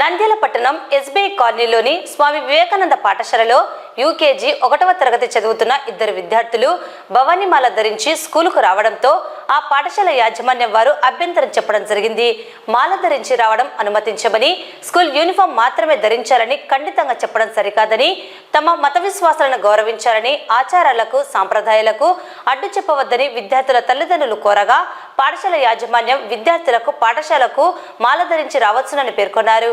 నంద్యాల పట్టణం ఎస్బీఐ కాలనీలోని స్వామి వివేకానంద పాఠశాలలో యూకేజీ ఒకటవ తరగతి చదువుతున్న ఇద్దరు విద్యార్థులు భవానీమాల ధరించి స్కూలుకు రావడంతో ఆ పాఠశాల యాజమాన్యం వారు అభ్యంతరం చెప్పడం జరిగింది. మాల ధరించి రావడం అనుమతించమని స్కూల్ యూనిఫామ్ మాత్రమే ధరించాలని ఖండితంగా చెప్పడం సరికాదని తమ మత విశ్వాసాలను గౌరవించాలని ఆచారాలకు సాంప్రదాయాలకు అడ్డు చెప్పవద్దని విద్యార్థుల తల్లిదండ్రులు కోరగా పాఠశాల యాజమాన్యం విద్యార్థులకు పాఠశాలకు మాల ధరించి రావచ్చునని పేర్కొన్నారు.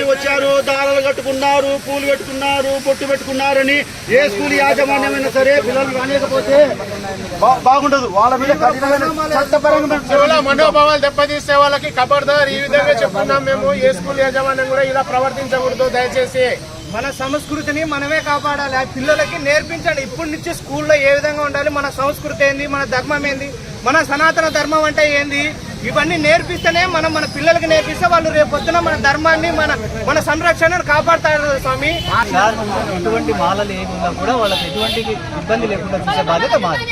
వేసుకొని వచ్చారు దారాలు కట్టుకున్నారు పూలు పెట్టుకున్నారు బొట్టు పెట్టుకున్నారని ఏ స్కూల్ యాజమాన్యమైనా సరే పిల్లలు రానియకపోతే బా- బాగుండదు. వాళ్ళ మీద మనోభావాలు దెబ్బతీసే వాళ్ళకి ఖబర్దార్ ఈ విధంగా చెప్తున్నాం మేము. ఏ స్కూల్ యాజమాన్యం కూడా ఇలా ప్రవర్తించకూడదు. దయచేసి మన సంస్కృతిని మనమే కాపాడాలి. ఆ పిల్లలకి నేర్పించండి. ఇప్పటి నుంచి స్కూల్లో ఏ విధంగా ఉండాలి? మన సంస్కృతి ఏంది? మన ధర్మం ఏంది? మన సనాతన ధర్మం అంటే ఏంది? ఇవన్నీ నేర్పిస్తేనే మనం మన పిల్లలకి నేర్పిస్తే వాళ్ళు రేపు పొద్దున మన ధర్మాన్ని మన మన సంరక్షణను కాపాడుతారు స్వామి. ఎటువంటి మాలలు ఏమి ఉన్నా కూడా వాళ్ళకి ఎటువంటి ఇబ్బంది లేకుండా చూసే బాధ్యత మాది.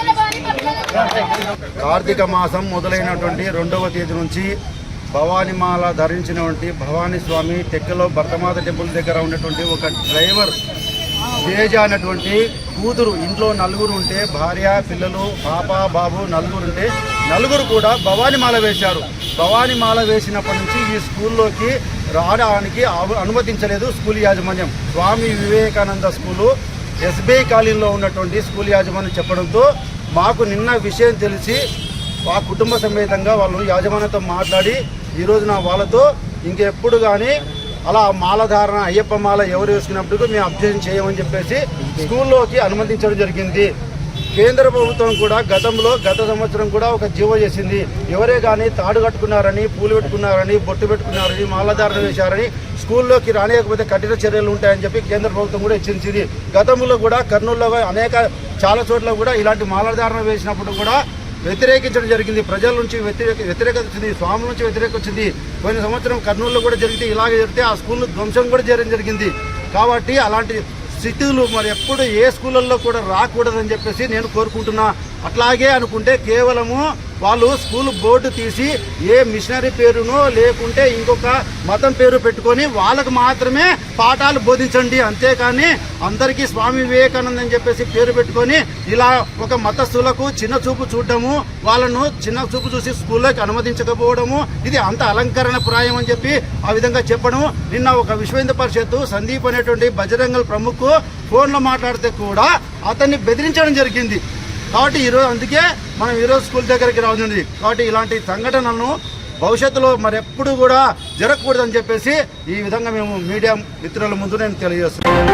కార్తీక మాసం మొదలైనటువంటి రెండవ తేదీ నుంచి భవానిమాల ధరించినటువంటి భవానీ స్వామి టెక్కలో భర్తమాత టెంపుల్ దగ్గర ఉన్నటువంటి ఒక డ్రైవర్ తేజ అనేటువంటి కూతురు. ఇంట్లో నలుగురు ఉంటే భార్య పిల్లలు పాప బాబు నలుగురు ఉంటే నలుగురు కూడా భవానీమాల వేశారు. భవానీమాల వేసినప్పటి నుంచి ఈ స్కూల్లోకి రావడానికి అనుమతించలేదు స్కూల్ యాజమాన్యం. స్వామి వివేకానంద స్కూలు ఎస్బీఐ కాలనీలో ఉన్నటువంటి స్కూల్ యాజమాన్యం చెప్పడంతో మాకు నిన్న విషయం తెలిసి ఆ కుటుంబ సమేతంగా వాళ్ళు యాజమాన్యంతో మాట్లాడి ఈ రోజున వాళ్ళతో ఇంకెప్పుడు కానీ అలా మాలధారణ అయ్యప్ప మాల ఎవరు వేసుకున్నప్పుడు మేము అబ్జెక్షన్ చేయమని చెప్పేసి స్కూల్లోకి అనుమతించడం జరిగింది. కేంద్ర ప్రభుత్వం కూడా గతంలో గత సంవత్సరం కూడా ఒక జీవో చేసింది. ఎవరే కానీ తాడు కట్టుకున్నారని పూలు పెట్టుకున్నారని బొట్టు పెట్టుకున్నారని మాలధారణ వేశారని స్కూల్లోకి రానియకపోతే కఠిన చర్యలు ఉంటాయని చెప్పి కేంద్ర ప్రభుత్వం కూడా హెచ్చరించింది. గతంలో కూడా కర్నూలులో అనేక చాలా చోట్ల కూడా ఇలాంటి మాలధారణ వేసినప్పుడు కూడా వ్యతిరేకించడం జరిగింది. ప్రజల నుంచి వ్యతిరేక వ్యతిరేకత వచ్చింది స్వాముల నుంచి వ్యతిరేకత వచ్చింది. పోయిన సంవత్సరం కర్నూలులో కూడా జరిగితే ఇలాగే జరిగితే ఆ స్కూల్ ధ్వంసం కూడా చేయడం జరిగింది. కాబట్టి అలాంటి స్థితులు మరి ఎప్పుడు ఏ స్కూళ్ళల్లో కూడా రాకూడదని చెప్పేసి నేను కోరుకుంటున్నా. అట్లాగే అనుకుంటే కేవలము వాళ్ళు స్కూల్ బోర్డు తీసి ఏ మిషనరీ పేరునో లేకుంటే ఇంకొక మతం పేరు పెట్టుకొని వాళ్ళకు మాత్రమే పాఠాలు బోధించండి. అంతేకాని అందరికీ స్వామి వివేకానంద అని చెప్పేసి పేరు పెట్టుకొని ఇలా ఒక మతస్థులకు చిన్న చూపు చూడడము వాళ్ళను చిన్న చూపు చూసి స్కూల్లోకి అనుమతించకపోవడము ఇది అంత అలంకరణ ప్రాయం అని చెప్పి ఆ విధంగా చెప్పడం నిన్న ఒక విశ్వ హిందూ పరిషత్తు సందీప్ అనేటువంటి బజరంగల్ ప్రముఖ్ ఫోన్లో మాట్లాడితే కూడా అతన్ని బెదిరించడం జరిగింది. కాబట్టి ఈరోజు అందుకే మనం ఈరోజు స్కూల్ దగ్గరికి రావాల్సింది. కాబట్టి ఇలాంటి సంఘటనలను భవిష్యత్తులో మరెప్పుడు కూడా జరగకూడదని చెప్పేసి ఈ విధంగా మేము మీడియా మిత్రుల ముందు నేను తెలియజేస్తున్నాను.